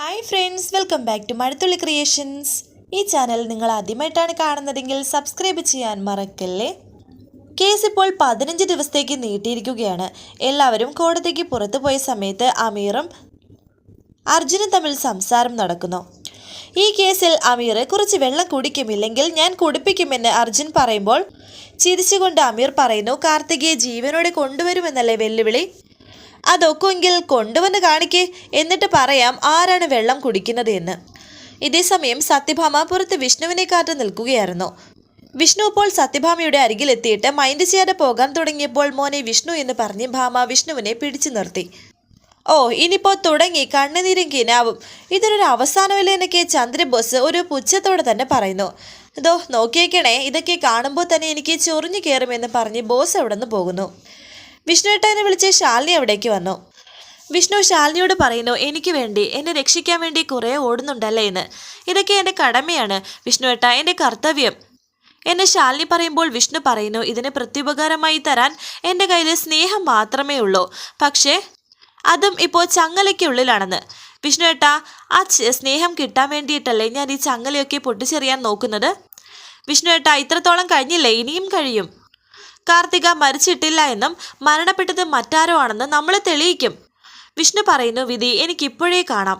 Hi friends welcome back to Mazhathulli creations ഈ channel നിങ്ങൾ ആദ്യമായിട്ടാണ് കാണുന്നതെങ്കിൽ സബ്സ്ക്രൈബ് ചെയ്യാൻ മറക്കല്ലേ? കേസ് ഇപ്പോൾ പതിനഞ്ച് ദിവസത്തേക്ക് നീട്ടിയിരിക്കുകയാണ്. എല്ലാവരും കോടതിക്ക് പുറത്തു പോയ സമയത്ത് അമീറും അർജുനും തമ്മിൽ സംസാരം നടക്കുന്നു. ഈ കേസിൽ അമീർ കുറച്ച് വെള്ളം കുടിക്കുമില്ലെങ്കിൽ ഞാൻ കുടിപ്പിക്കുമെന്ന് അർജുൻ പറയുമ്പോൾ ചിരിച്ചുകൊണ്ട് അമീർ പറയുന്നു കാർത്തികയെ ജീവനോടെ കൊണ്ടുവരുമെന്നല്ലേ വെല്ലുവിളി? അതൊക്കെങ്കിൽ കൊണ്ടുവന്ന് കാണിക്കേ. എന്നിട്ട് പറയാം ആരാണ് വെള്ളം കുടിക്കുന്നത് എന്ന്. ഇതേസമയം സത്യഭാമ പുറത്ത് വിഷ്ണുവിനെ കാത്തു നിൽക്കുകയായിരുന്നു. വിഷ്ണു ഇപ്പോൾ സത്യഭാമയുടെ അരികിലെത്തിയിട്ട് മൈൻഡ് ചെയ്യാതെ പോകാൻ തുടങ്ങിയപ്പോൾ മോനെ വിഷ്ണു എന്ന് പറഞ്ഞ് ഭാമ വിഷ്ണുവിനെ പിടിച്ചു നിർത്തി. ഓ ഇനിയിപ്പോൾ തുടങ്ങി കണ്ണുനീരും കിനാവും. ഇതിനൊരു അവസാനമില്ല എന്നൊക്കെ ചന്ദ്രബോസ് ഒരു പുച്ഛത്തോടെ തന്നെ പറയുന്നു. ഇതോ നോക്കിയേക്കണേ ഇതൊക്കെ കാണുമ്പോൾ തന്നെ എനിക്ക് ചൊറിഞ്ഞു കയറുമെന്ന് പറഞ്ഞ് ബോസ് അവിടെ നിന്ന് പോകുന്നു. വിഷ്ണുവേട്ടനെ വിളിച്ച് ശാലിനി അവിടേക്ക് വന്നു. വിഷ്ണു ശാലിനിയോട് പറയുന്നു എനിക്ക് വേണ്ടി എന്നെ രക്ഷിക്കാൻ വേണ്ടി കുറേ ഓടുന്നുണ്ടല്ലേ എന്ന്. ഇതൊക്കെ എന്റെ കടമയാണ് വിഷ്ണുവേട്ട എന്റെ കർത്തവ്യം. എന്നെ ശാലിനി പറയുമ്പോൾ വിഷ്ണു പറയുന്നു ഇതിന് പ്രത്യുപകാരമായി തരാൻ എന്റെ കയ്യിൽ സ്നേഹം മാത്രമേ ഉള്ളൂ. പക്ഷേ അതും ഇപ്പോൾ ചങ്ങലയ്ക്കുള്ളിലാണെന്ന്. വിഷ്ണു ഏട്ടാ ആ സ്നേഹം കിട്ടാൻ വേണ്ടിയിട്ടല്ലേ ഞാൻ ഈ ചങ്ങലയൊക്കെ പൊട്ടിച്ചെറിയാൻ നോക്കുന്നത്? വിഷ്ണു ഏട്ടാ ഇത്രത്തോളം കഴിഞ്ഞില്ലേ? ഇനിയും കഴിയും. കാർത്തിക മരിച്ചിട്ടില്ല എന്നും മരണപ്പെട്ടത് മറ്റാരോ ആണെന്ന് നമ്മളെ തെളിയിക്കും. വിഷ്ണു പറയുന്നു വിധി എനിക്കിപ്പോഴേ കാണാം.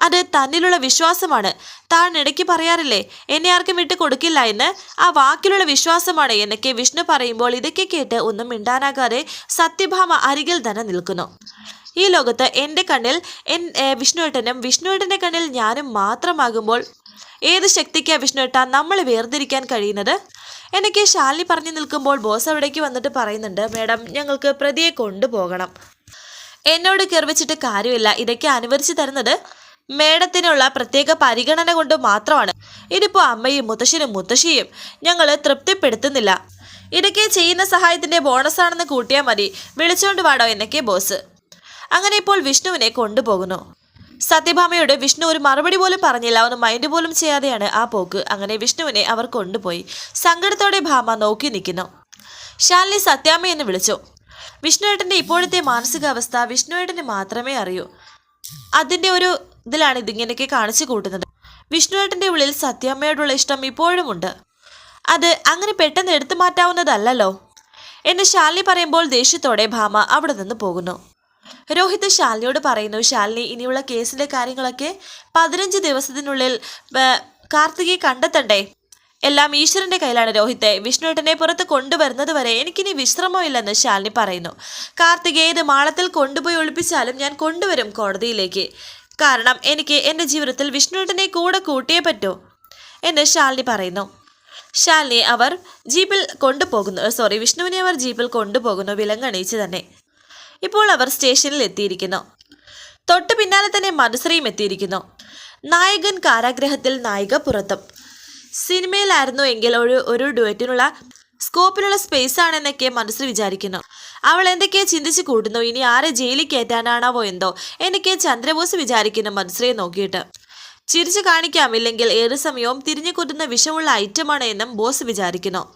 അത് തന്നിലുള്ള വിശ്വാസമാണ്. താൻ ഇടയ്ക്ക് പറയാറില്ലേ എന്നെ ആർക്കും വിട്ട് കൊടുക്കില്ല എന്ന്? ആ വാക്കിലുള്ള വിശ്വാസമാണ് എന്നൊക്കെ വിഷ്ണു പറയുമ്പോൾ ഇതൊക്കെ കേട്ട് ഒന്നും മിണ്ടാനാകാതെ സത്യഭാമ അരികിൽ തന്നെ നിൽക്കുന്നു. ഈ ലോകത്ത് എന്റെ കണ്ണിൽ എൻ വിഷ്ണുവേട്ടനും വിഷ്ണുവേട്ടന്റെ കണ്ണിൽ ഞാനും മാത്രമാകുമ്പോൾ ഏത് ശക്തിക്കാ ഇട്ടാൽ നമ്മൾ വേർതിരിക്കാൻ കഴിയുന്നത്? എനിക്ക് ശാലിനി പറഞ്ഞു നിൽക്കുമ്പോൾ ബോസ് അവിടേക്ക് വന്നിട്ട് പറയുന്നുണ്ട് മേഡം ഞങ്ങൾക്ക് പ്രതിയെ കൊണ്ടുപോകണം. എന്നോട് കെറിവച്ചിട്ട് കാര്യമില്ല. ഇതൊക്കെ അനുവദിച്ചു തരുന്നത് മേഡത്തിനുള്ള പ്രത്യേക പരിഗണന കൊണ്ട് മാത്രമാണ്. ഇതിപ്പോൾ അമ്മയും മുത്തശ്ശനും മുത്തശ്ശിയും ഞങ്ങൾ തൃപ്തിപ്പെടുത്തുന്നില്ല. ഇതൊക്കെ ചെയ്യുന്ന സഹായത്തിന്റെ ബോണസാണെന്ന് കൂട്ടിയാൽ മതി. വിളിച്ചോണ്ട് വാടോ എന്നൊക്കെ ബോസ്. അങ്ങനെ ഇപ്പോൾ വിഷ്ണുവിനെ കൊണ്ടുപോകുന്നു. സത്യഭാമയോട് വിഷ്ണു ഒരു മറുപടി പോലും പറഞ്ഞില്ല. ഒന്ന് മൈൻഡ് പോലും ചെയ്യാതെയാണ് ആ പോക്ക്. അങ്ങനെ വിഷ്ണുവിനെ അവർ കൊണ്ടുപോയി. സങ്കടത്തോടെ ഭാമ നോക്കി നിൽക്കുന്നു. ശാലിനി സത്യാമ്മ എന്ന് വിളിച്ചു. വിഷ്ണുവേട്ടന്റെ ഇപ്പോഴത്തെ മാനസികാവസ്ഥ വിഷ്ണുവേട്ടന് മാത്രമേ അറിയൂ. അതിന്റെ ഒരു ഇതിലാണ് ഇതിങ്ങനെയൊക്കെ കാണിച്ചു കൂട്ടുന്നത്. വിഷ്ണുവേട്ടന്റെ ഉള്ളിൽ സത്യാമ്മയോടുള്ള ഇഷ്ടം ഇപ്പോഴുമുണ്ട് അത് അങ്ങനെ പെട്ടെന്ന് എടുത്തു മാറ്റാവുന്നതല്ലല്ലോ. എന്ന് ശാലിനി പറയുമ്പോൾ ദേഷ്യത്തോടെ ഭാമ അവിടെ നിന്ന് പോകുന്നു. രോഹിത് ശാലിനിയോട് പറയുന്നു. ശാലിനി ഇനിയുള്ള കേസിലെ കാര്യങ്ങളൊക്കെ പതിനഞ്ച് ദിവസത്തിനുള്ളിൽ കാർത്തികയെ കണ്ടെത്തണ്ടേ? എല്ലാം ഈശ്വരന്റെ കയ്യിലാണ് രോഹിത്തെ. വിഷ്ണുട്ടനെ പുറത്ത് കൊണ്ടുവരുന്നത് വരെ എനിക്കിനി വിശ്രമമില്ലെന്ന് ശാലിനി പറയുന്നു. കാർത്തികയെ ഇത് മാളത്തിൽ കൊണ്ടുപോയി ഒളിപ്പിച്ചാലും ഞാൻ കൊണ്ടുവരും കോടതിയിലേക്ക്. കാരണം എനിക്ക് എന്റെ ജീവിതത്തിൽ വിഷ്ണുട്ടനെ കൂടെ കൂട്ടിയേ പറ്റൂ എന്ന് ശാലിനി പറയുന്നു. ശാലിനി അവർ ജീപ്പിൽ കൊണ്ടുപോകുന്നു. സോറി വിഷ്ണുവിനെ അവർ ജീപ്പിൽ കൊണ്ടുപോകുന്നു. വിലങ്ങണിയിച്ച് തന്നെ. ഇപ്പോൾ അവർ സ്റ്റേഷനിൽ എത്തിയിരിക്കുന്നു. തൊട്ടു പിന്നാലെ തന്നെ മധുശ്രീയും എത്തിയിരിക്കുന്നു. നായകൻ കാരാഗ്രഹത്തിൽ നായിക പുറത്തും. സിനിമയിലായിരുന്നു എങ്കിൽ ഒരു ഒരു ഡുവറ്റിനുള്ള സ്കോപ്പിലുള്ള സ്പേസ് ആണെന്നൊക്കെ മനസ്സിൽ വിചാരിക്കുന്നു. അവൾ എന്തൊക്കെയോ ചിന്തിച്ചു കൂട്ടുന്നു ഇനി ആരെ ജയിലിൽ കയറ്റാനാണാവോ എന്തോ? എനിക്ക് ചന്ദ്രബോസ് വിചാരിക്കുന്നു മനസ്സിലെ നോക്കിയിട്ട്. ചിരിച്ചു കാണിക്കാം. ഇല്ലെങ്കിൽ ഏറെ സമയവും തിരിഞ്ഞു കൊട്ടുന്ന വിഷമുള്ള ഐറ്റമാണ് എന്നും ബോസ് വിചാരിക്കുന്നു.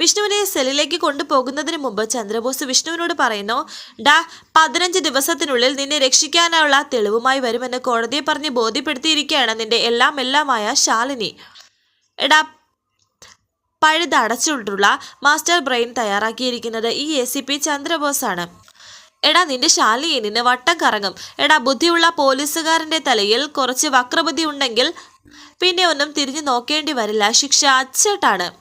വിഷ്ണുവിനെ സെല്ലിലേക്ക് കൊണ്ടുപോകുന്നതിന് മുമ്പ് ചന്ദ്രബോസ് വിഷ്ണുവിനോട് പറയുന്നു ഡാ പതിനഞ്ച് ദിവസത്തിനുള്ളിൽ നിന്നെ രക്ഷിക്കാനുള്ള തെളിവുമായി വരുമെന്ന് കോടതിയെ പറഞ്ഞ് ബോധ്യപ്പെടുത്തിയിരിക്കുകയാണ് നിന്റെ എല്ലാം എല്ലാമായ ശാലിനി. എടാ പഴുതടച്ചിട്ടുള്ള മാസ്റ്റർ ബ്രെയിൻ തയ്യാറാക്കിയിരിക്കുന്നത് ഈ എ സി പി ചന്ദ്രബോസാണ്. എടാ നിന്റെ ശാലിയെ നിന്നെ വട്ടം കറങ്ങും. എടാ ബുദ്ധിയുള്ള പോലീസുകാരന്റെ തലയിൽ കുറച്ച് വക്രബുദ്ധി ഉണ്ടെങ്കിൽ പിന്നെ ഒന്നും തിരിഞ്ഞു നോക്കേണ്ടി വരില്ല. ശിക്ഷ അച്ചട്ടാണ്.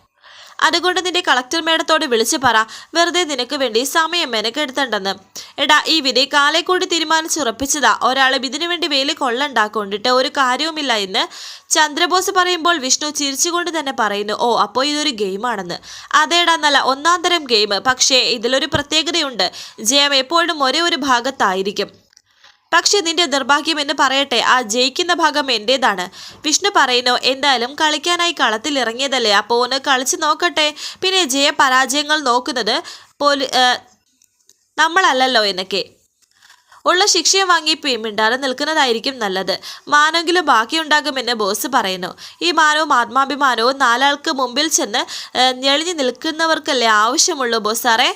അതുകൊണ്ട് നിന്റെ കളക്ടർ മേഡത്തോട് വിളിച്ചു പറ. വെറുതെ നിനക്ക് വേണ്ടി സമയം മെനക്കെടുത്തണ്ടെന്ന് എടാ ഈ വിധി കാലെ കൂടി തീരുമാനിച്ചുറപ്പിച്ചതാ. ഒരാളെ ഇതിനു വേണ്ടി വേലി കൊള്ളണ്ടാക്കൊണ്ടിട്ട് ഒരു കാര്യവുമില്ല എന്ന് ചന്ദ്രബോസ് പറയുമ്പോൾ വിഷ്ണു ചിരിച്ചുകൊണ്ട് തന്നെ പറയുന്നു ഓ അപ്പോൾ ഇതൊരു ഗെയിമാണെന്ന്. അതേടാ നല്ല ഒന്നാം തരം ഗെയിം. പക്ഷേ ഇതിലൊരു പ്രത്യേകതയുണ്ട്. ജയം എപ്പോഴും ഒരേ ഒരു ഭാഗത്തായിരിക്കും. പക്ഷെ നിന്റെ നിർഭാഗ്യം എന്ന് പറയട്ടെ ആ ജയിക്കുന്ന ഭാഗം എന്റേതാണ്. വിഷ്ണു പറയുന്നു എന്തായാലും കളിക്കാനായി കളത്തിൽ ഇറങ്ങിയതല്ലേ അപ്പോൾ ഒന്ന് കളിച്ച് നോക്കട്ടെ. പിന്നെ ജയപരാജയങ്ങൾ നോക്കുന്നത് പോലി നമ്മളല്ലല്ലോ എന്നൊക്കെ. ഉള്ള ശിക്ഷയും വാങ്ങി മിണ്ടാതെ നിൽക്കുന്നതായിരിക്കും നല്ലത്. മാനെങ്കിലും ബാക്കിയുണ്ടാകുമെന്ന് ബോസ് പറയുന്നു. ഈ മാനവും ആത്മാഭിമാനവും നാലാൾക്ക് മുമ്പിൽ ചെന്ന് ഞെളിഞ്ഞു നിൽക്കുന്നവർക്കല്ലേ ആവശ്യമുള്ളൂ ബോസ് സാറേ.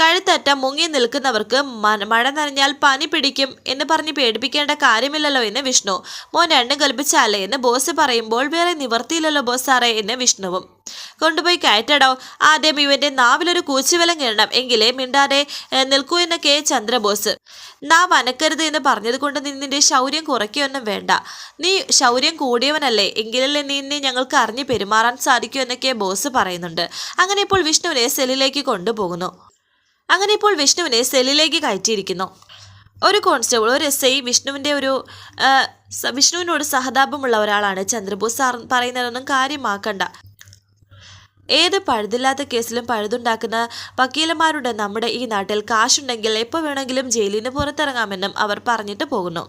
കഴുത്തറ്റ മുങ്ങി നിൽക്കുന്നവർക്ക് മഴ നനഞ്ഞാൽ പനി പിടിക്കും എന്ന് പറഞ്ഞ് പേടിപ്പിക്കേണ്ട കാര്യമില്ലല്ലോ എന്ന് വിഷ്ണു. മോൻ രണ്ടും കൽപ്പിച്ചാലേ എന്ന് ബോസ് പറയുമ്പോൾ വേറെ നിവർത്തിയില്ലല്ലോ ബോസ് സാറേ എന്ന് വിഷ്ണുവും. കൊണ്ടുപോയി കയറ്റടോ. ആദ്യം ഇവന്റെ നാവിലൊരു കൂച്ചുവിലം കിടണം എങ്കിലേ മിണ്ടാതെ നിൽക്കൂ എന്ന കെ ചന്ദ്രബോസ് നാവ് അനക്കരുത് എന്ന് പറഞ്ഞത് കൊണ്ട് നീ നിന്റെ ശൗര്യം കുറയ്ക്കുകയൊന്നും വേണ്ട. നീ ശൗര്യം കൂടിയവനല്ലേ. എങ്കിലല്ലേ നിന്നെ ഞങ്ങൾക്ക് അറിഞ്ഞ് പെരുമാറാൻ സാധിക്കൂ എന്നൊക്കെ ബോസ് പറയുന്നുണ്ട്. അങ്ങനെ ഇപ്പോൾ വിഷ്ണുവിനെ സെല്ലിലേക്ക് കൊണ്ടുപോകുന്നു. അങ്ങനെ ഇപ്പോൾ വിഷ്ണുവിനെ സെല്ലിലേക്ക് കയറ്റിയിരിക്കുന്നു. ഒരു കോൺസ്റ്റബിൾ ഒരു എസ് ഐ വിഷ്ണുവിന്റെ ഒരു വിഷ്ണുവിനോട് സഹതാപമുള്ള ഒരാളാണ് ചന്ദ്രബോസ് സാർ പറയുന്നതൊന്നും കാര്യമാക്കണ്ട. ഏത് പഴുതില്ലാത്ത കേസിലും പഴുതുണ്ടാക്കുന്ന വക്കീലന്മാരുടെ നമ്മുടെ ഈ നാട്ടിൽ. കാശുണ്ടെങ്കിൽ എപ്പോൾ വേണമെങ്കിലും ജയിലിന് പുറത്തിറങ്ങാമെന്നും അവർ പറഞ്ഞിട്ട് പോകുന്നു.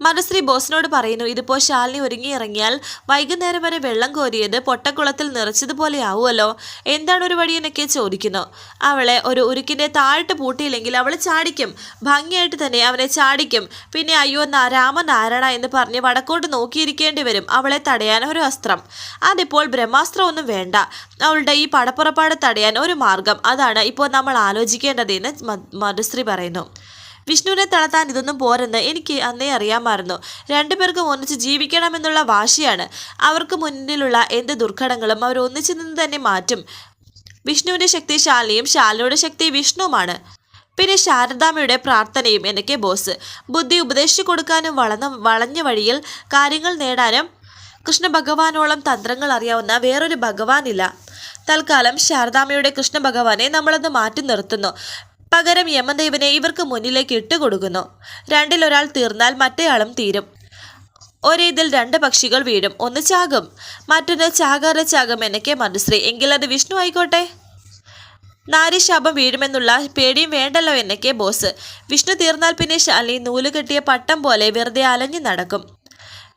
മനശ്രീ ബോസിനോട് പറയുന്നു ഇതിപ്പോൾ ശാലിനി ഒരുങ്ങി ഇറങ്ങിയാൽ വൈകുന്നേരം വരെ വെള്ളം കോരിയത് പൊട്ടക്കുളത്തിൽ നിറച്ചതുപോലെ ആവുമല്ലോ എന്താണ് ഒരു വഴി? എന്നൊക്കെ ചോദിക്കുന്നു. അവളെ ഒരു ഉരുക്കിന്റെ താഴ്ട്ട് പൂട്ടിയില്ലെങ്കിൽ അവൾ ചാടിക്കും. ഭംഗിയായിട്ട് തന്നെ അവനെ ചാടിക്കും. പിന്നെ അയ്യോ രാമനാരായണ എന്ന് പറഞ്ഞ് വടക്കോട്ട് നോക്കിയിരിക്കേണ്ടി വരും. അവളെ തടയാൻ ഒരു അസ്ത്രം. അതിപ്പോൾ ബ്രഹ്മാസ്ത്രമൊന്നും വേണ്ട. അവളുടെ ഈ പടപ്പുറപ്പാട് തടയാൻ ഒരു മാർഗം. അതാണ് ഇപ്പോൾ നമ്മൾ ആലോചിക്കേണ്ടതെന്ന് മധുശ്രീ പറയുന്നു. വിഷ്ണുവിനെ തളർത്താൻ ഇതൊന്നും പോരെന്ന് എനിക്ക് അന്നേ അറിയാമായിരുന്നു. രണ്ടുപേർക്കും ഒന്നിച്ച് ജീവിക്കണമെന്നുള്ള വാശിയാണ്. അവർക്ക് മുന്നിലുള്ള എന്ത് ദുർഘടങ്ങളും അവർ ഒന്നിച്ചു നിന്ന് തന്നെ മാറ്റും. വിഷ്ണുവിന്റെ ശക്തി ശാലിനിയും ശാലിനിയുടെ ശക്തി വിഷ്ണുവുമാണ്. പിന്നെ ശാരദാമ്മയുടെ പ്രാർത്ഥനയും എനിക്ക് ബോസ്. ബുദ്ധി ഉപദേശിച്ചു കൊടുക്കാനും വളർന്ന വളഞ്ഞ വഴിയിൽ കാര്യങ്ങൾ നേടാനും കൃഷ്ണ ഭഗവാനോളം തന്ത്രങ്ങൾ അറിയാവുന്ന വേറൊരു ഭഗവാനില്ല. തൽക്കാലം ശാരദാമ്മയുടെ കൃഷ്ണ ഭഗവാനെ നമ്മളത് മാറ്റി നിർത്തുന്നു. പകരം യമദേവനെ ഇവർക്ക് മുന്നിലേക്ക് ഇട്ടുകൊടുക്കുന്നു. രണ്ടിലൊരാൾ തീർന്നാൽ മറ്റേയാളും തീരും. ഒരേ ഇതിൽ രണ്ട് പക്ഷികൾ വീഴും. ഒന്ന് ചാകും. മറ്റൊന്ന് ചാകാതെ ചാകും എന്നൊക്കെ മനുശ്രീ എങ്കിൽ അത് വിഷ്ണു ആയിക്കോട്ടെ? നാരിശാപം വീഴുമെന്നുള്ള പേടിയും വേണ്ടല്ലോ എന്നൊക്കെ ബോസ്. വിഷ്ണു തീർന്നാൽ പിന്നെ ശാലി നൂൽ കെട്ടിയ പട്ടം പോലെ വെറുതെ അലഞ്ഞു നടക്കും.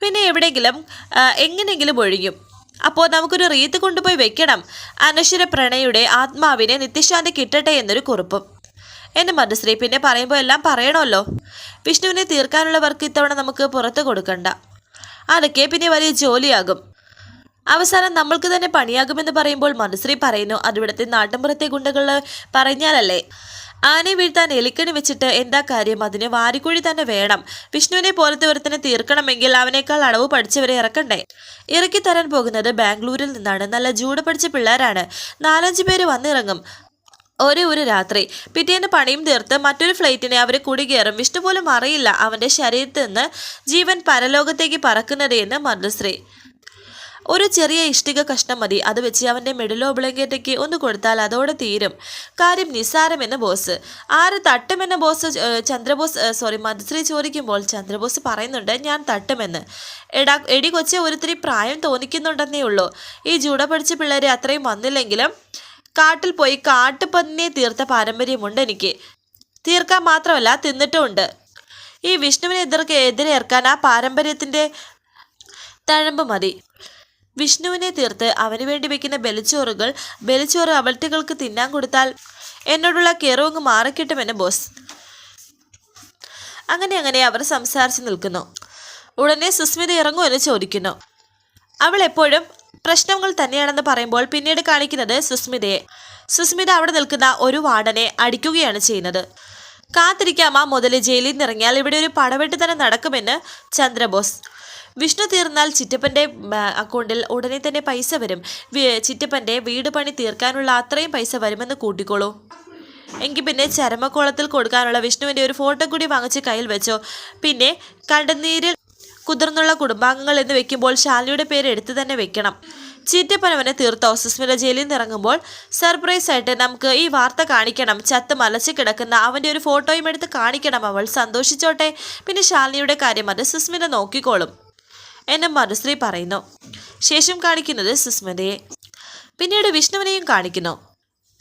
പിന്നെ എവിടെയെങ്കിലും എങ്ങനെയെങ്കിലും ഒഴിയും. അപ്പോൾ നമുക്കൊരു റീത്ത് കൊണ്ടുപോയി വെക്കണം. അനശ്വര പ്രണയുടെ ആത്മാവിനെ നിത്യശാന്തി കിട്ടട്ടെ എന്നൊരു കുറിപ്പും. എന്ന് മനസ്സിലായി പിന്നെ പറയുമ്പോൾ എല്ലാം പറയണമല്ലോ. വിഷ്ണുവിനെ തീർക്കാനുള്ള വർക്ക് ഇത്തവണ നമുക്ക് പുറത്ത് കൊടുക്കണ്ട. അതൊക്കെ പിന്നെ വലിയ ജോലിയാകും. അവസാനം നമ്മൾക്ക് തന്നെ പണിയാകുമെന്ന് പറയുമ്പോൾ മനുശ്രീ പറയുന്നു അതിവിടുത്തെ നാട്ടിൻപുറത്തെ ഗുണ്ടകൾ പറഞ്ഞാലല്ലേ? ആനയെ വീഴ്ത്താൻ എലിക്കണി വെച്ചിട്ട് എന്താ കാര്യം? അതിന് വാരിക്കുഴി തന്നെ വേണം. വിഷ്ണുവിനെ പോലത്തെ ഒരുത്തിനെ തീർക്കണമെങ്കിൽ അവനേക്കാൾ അളവ് പഠിച്ചവരെ ഇറക്കണ്ടേ? ഇറക്കി തരാൻ പോകുന്നത് ബാംഗ്ലൂരിൽ നിന്നാണ്. നല്ല ജൂട് പഠിച്ച പിള്ളേരാണ്. നാലഞ്ച് പേര് വന്നിറങ്ങും. ഒരേ ഒരു രാത്രി. പിറ്റേന്ന് പണിയും തീർത്ത് മറ്റൊരു ഫ്ലൈറ്റിനെ അവർ കുടികേറും. വിഷ്ണു പോലും അറിയില്ല അവന്റെ ശരീരത്തിൽ നിന്ന് ജീവൻ പരലോകത്തേക്ക് പറക്കുന്നത് എന്ന് മധുശ്രീ ഒരു ചെറിയ ഇഷ്ടിക കഷ്ണം മതി. അത് വെച്ച് അവന്റെ മെഡിലോ ബ്ലങ്കറ്റയ്ക്ക് ഒന്ന് കൊടുത്താൽ അതോടെ തീരും. കാര്യം നിസ്സാരമെന്ന് ബോസ്. ആര് തട്ടുമെന്ന് ബോസ് ചന്ദ്രബോസ് സോറി മധുശ്രീ ചോദിക്കുമ്പോൾ ചന്ദ്രബോസ് പറയുന്നുണ്ട് ഞാൻ തട്ടുമെന്ന്. എടാ എടി കൊച്ചെ ഒരുത്തിരി പ്രായം തോന്നിക്കുന്നുണ്ടെന്നേ ഉള്ളൂ. ഈ ജൂഡ പഠിച്ച പിള്ളേരെ അത്രയും വന്നില്ലെങ്കിലും കാട്ടിൽ പോയി കാട്ടുപന്നിയെ തീർത്ത പാരമ്പര്യമുണ്ട് എനിക്ക്. തീർക്കാൻ മാത്രമല്ല തിന്നിട്ടുമുണ്ട്. ഈ വിഷ്ണുവിനെ എതിർക്ക് എതിരേർക്കാൻ ആ പാരമ്പര്യത്തിന്റെ തഴമ്പ് മതി. വിഷ്ണുവിനെ തീർത്ത് അവന് വേണ്ടി വെക്കുന്ന ബലിച്ചോറുകൾ ബലിച്ചോറ് അവൾട്ടികൾക്ക് തിന്നാൻ കൊടുത്താൽ എന്നോടുള്ള കെറവങ്ങ് മാറിക്കിട്ടുമെന്ന് ബോസ്. അങ്ങനെ അങ്ങനെ അവർ സംസാരിച്ച് നിൽക്കുന്നു. ഉടനെ സുസ്മിത ഇറങ്ങുമെന്ന് ചോദിക്കുന്നു. അവൾ എപ്പോഴും പ്രശ്നങ്ങൾ തന്നെയാണെന്ന് പറയുമ്പോൾ പിന്നീട് കാണിക്കുന്നത് സുസ്മിതയെ. സുസ്മിത അവിടെ നിൽക്കുന്ന ഒരു വാർഡനെ അടിക്കുകയാണ് ചെയ്യുന്നത്. കാത്തിരിക്കാമ മുതൽ ജയിലിൽ നിന്ന് ഇറങ്ങിയാൽ ഇവിടെ ഒരു പടവെട്ട് തന്നെ നടക്കുമെന്ന് ചന്ദ്രബോസ്. വിഷ്ണു തീർന്നാൽ ചിറ്റപ്പന്റെ അക്കൗണ്ടിൽ ഉടനെ തന്നെ പൈസ വരും. ചിറ്റപ്പന്റെ വീട് പണി തീർക്കാനുള്ള അത്രയും പൈസ വരുമെന്ന് കൂട്ടിക്കോളൂ. എങ്കിൽ പിന്നെ ചരമക്കോളത്തിൽ കൊടുക്കാനുള്ള വിഷ്ണുവിന്റെ ഒരു ഫോട്ടോ കൂടി വാങ്ങിച്ച് കയ്യിൽ വെച്ചോ. പിന്നെ കണ്ടനീരിൽ കുതിർന്നുള്ള കുടുംബാംഗങ്ങൾ എന്ന് വെക്കുമ്പോൾ ശാലിനിയുടെ പേര് എടുത്തു തന്നെ വെക്കണം. ചീറ്റപ്പനവനെ തീർത്തോ? സുസ്മിത ജയിലിൽ നിന്ന് ഇറങ്ങുമ്പോൾ സർപ്രൈസ് ആയിട്ട് നമുക്ക് ഈ വാർത്ത കാണിക്കണം. ചത്ത് മലച്ച് കിടക്കുന്ന അവന്റെ ഒരു ഫോട്ടോയും എടുത്ത് കാണിക്കണം അവൾ. സന്തോഷിച്ചോട്ടെ. പിന്നെ ശാലിനിയുടെ കാര്യം അത് സുസ്മിത നോക്കിക്കോളും. എന്നെ മനുശ്രീ പറയുന്നു. ശേഷം കാണിക്കുന്നത് സുസ്മിതയെ. പിന്നീട് വിഷ്ണുവിനെയും കാണിക്കുന്നു.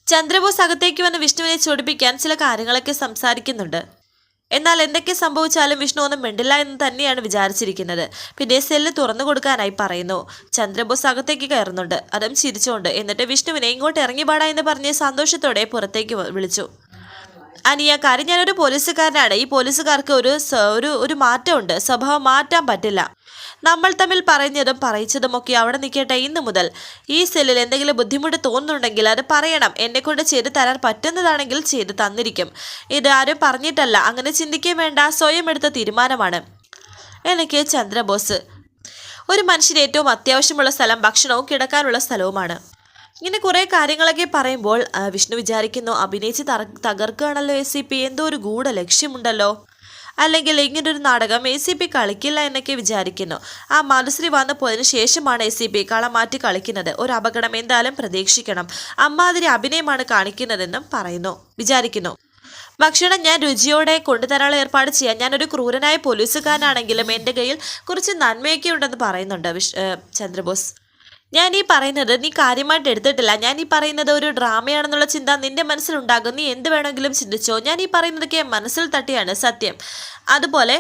ചന്ദ്രബോസ് അകത്തേക്ക് വന്ന് വിഷ്ണുവിനെ ചൊടിപ്പിക്കാൻ ചില കാര്യങ്ങളൊക്കെ സംസാരിക്കുന്നുണ്ട്. എന്നാൽ എന്തൊക്കെ സംഭവിച്ചാലും വിഷ്ണു ഒന്നും മിണ്ടില്ല എന്ന് തന്നെയാണ് വിചാരിച്ചിരിക്കുന്നത്. പിന്നെ സെല്ല് തുറന്നു കൊടുക്കാനായി പറയുന്നു. ചന്ദ്രബോസ് അകത്തേക്ക് കയറുന്നുണ്ട്. അതും ചിരിച്ചുകൊണ്ട്. എന്നിട്ട് വിഷ്ണുവിനെ ഇങ്ങോട്ട് ഇറങ്ങിപ്പാടാ എന്ന് പറഞ്ഞ് സന്തോഷത്തോടെ പുറത്തേക്ക് വിളിച്ചു. അനിയ കാര്യം ഞാനൊരു പോലീസുകാരനാണ്. ഈ പോലീസുകാർക്ക് ഒരു ഒരു ഒരു മാറ്റമുണ്ട്. സ്വഭാവം മാറ്റാൻ പറ്റില്ല. നമ്മൾ തമ്മിൽ പറഞ്ഞതും പറയിച്ചതുമൊക്കെ അവിടെ നിൽക്കട്ടെ ഇന്ന് മുതൽ. ഈ സെല്ലിൽ എന്തെങ്കിലും ബുദ്ധിമുട്ട് തോന്നുന്നുണ്ടെങ്കിൽ അത് പറയണം. എന്നെ കൊണ്ട് ചെയ്തു തരാൻ പറ്റുന്നതാണെങ്കിൽ ചെയ്ത് തന്നിരിക്കും. ഇത് ആരും പറഞ്ഞിട്ടല്ല. അങ്ങനെ ചിന്തിക്കുകയും വേണ്ട. സ്വയം എടുത്ത തീരുമാനമാണ്. എനിക്ക് ചന്ദ്രബോസ്. ഒരു മനുഷ്യന് ഏറ്റവും അത്യാവശ്യമുള്ള സ്ഥലം ഭക്ഷണവും കിടക്കാനുള്ള സ്ഥലവുമാണ്. ഇങ്ങനെ കുറേ കാര്യങ്ങളൊക്കെ പറയുമ്പോൾ വിഷ്ണു വിചാരിക്കുന്നു അഭിനയിച്ച് തകർക്കുകയാണല്ലോ എ സി. പി. എന്തോ ഒരു ഗൂഢ ലക്ഷ്യമുണ്ടല്ലോ അല്ലെങ്കിൽ ഇങ്ങനൊരു നാടകം എ സി പി കളിക്കില്ല എന്നൊക്കെ വിചാരിക്കുന്നു. ആ മധുശ്രീ വന്നു പോയതിനു ശേഷമാണ് എ സി പി കളം മാറ്റി കളിക്കുന്നത്. ഒരു അപകടം എന്തായാലും പ്രതീക്ഷിക്കണം. അമ്മാതിരി അഭിനയമാണ് കാണിക്കുന്നതെന്നും പറയുന്നു. വിചാരിക്കുന്നു. ഭക്ഷണം ഞാൻ രുചിയോടെ കൊണ്ടുതരാനുള്ള ഏർപ്പാട് ചെയ്യാൻ ഞാനൊരു ക്രൂരനായ പോലീസുകാരനാണെങ്കിലും എന്റെ കയ്യിൽ കുറച്ച് നന്മയൊക്കെ ഉണ്ടെന്ന് പറയുന്നുണ്ട് ചന്ദ്രബോസ്. ഞാൻ ഈ പറയുന്നത് നീ കാര്യമായിട്ട് എടുത്തിട്ടില്ല. ഞാൻ ഈ പറയുന്നത് ഒരു ഡ്രാമയാണെന്നുള്ള ചിന്ത നിന്റെ മനസ്സിലുണ്ടാകും. നീ എന്ത് വേണമെങ്കിലും ചിന്തിച്ചോ. ഞാൻ ഈ പറയുന്നതൊക്കെ മനസ്സിൽ തട്ടിയാണ്. സത്യം. അതുപോലെ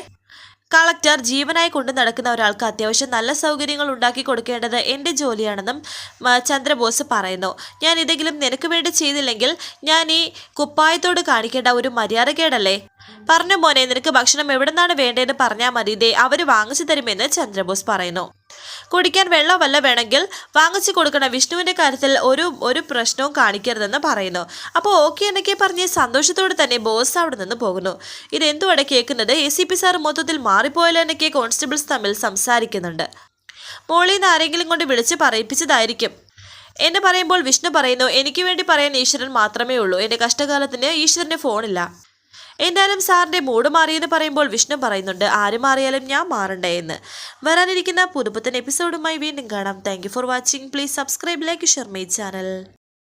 കളക്ടർ ജീവനായി കൊണ്ടു നടക്കുന്ന ഒരാൾക്ക് അത്യാവശ്യം നല്ല സൗകര്യങ്ങൾ ഉണ്ടാക്കി കൊടുക്കേണ്ടത് എന്റെ ജോലിയാണെന്നും ചന്ദ്രബോസ് പറയുന്നു. ഞാൻ ഇതെങ്കിലും നിനക്ക് വേണ്ടി ചെയ്തില്ലെങ്കിൽ ഞാൻ ഈ കുപ്പായത്തോട് കാണിക്കേണ്ട ഒരു മര്യാദക്കേടല്ലേ? പറഞ്ഞു മോനെ നിനക്ക് ഭക്ഷണം എവിടെ നിന്നാണ് വേണ്ടതെന്ന് പറഞ്ഞാൽ മതി. ഇതേ അവർ വാങ്ങിച്ചു തരുമെന്ന് ചന്ദ്രബോസ് പറയുന്നു. കുടിക്കാൻ വെള്ളം വല്ല വേണമെങ്കിൽ വാങ്ങിച്ചു കൊടുക്കണം. വിഷ്ണുവിന്റെ കാര്യത്തിൽ ഒരു ഒരു പ്രശ്നവും കാണിക്കരുതെന്ന് പറയുന്നു. അപ്പോൾ ഓക്കെ എന്നൊക്കെ പറഞ്ഞ് സന്തോഷത്തോടെ തന്നെ ബോസ് അവിടെ നിന്ന് പോകുന്നു. ഇതെന്തുവാണ് കേൾക്കുന്നത്? എ സി പി സാർ മൊത്തത്തിൽ മാറിപ്പോയല്ലോ എന്നൊക്കെ കോൺസ്റ്റബിൾസ് തമ്മിൽ സംസാരിക്കുന്നുണ്ട്. മോളിൽ നിന്ന് ആരെങ്കിലും കൊണ്ട് വിളിച്ച് പറയിപ്പിച്ചതായിരിക്കും. എന്നെ പറയുമ്പോൾ വിഷ്ണു പറയുന്നു എനിക്ക് വേണ്ടി പറയാൻ ഈശ്വരൻ മാത്രമേ ഉള്ളൂ. എന്റെ കഷ്ടകാലത്തിന് ഈശ്വരന്റെ ഫോണില്ല. എന്തായാലും സാറിന്റെ മൂഡ് മാറിയെന്ന് പറയുമ്പോൾ വിഷ്ണു പറയുന്നുണ്ട് ആര് മാറിയാലും ഞാൻ മാറണ്ടേ എന്ന്. വരാനിരിക്കുന്ന പുതുപുത്തൻ എപ്പിസോഡുമായി വീണ്ടും കാണാം. Thank for watching please subscribe like share my channel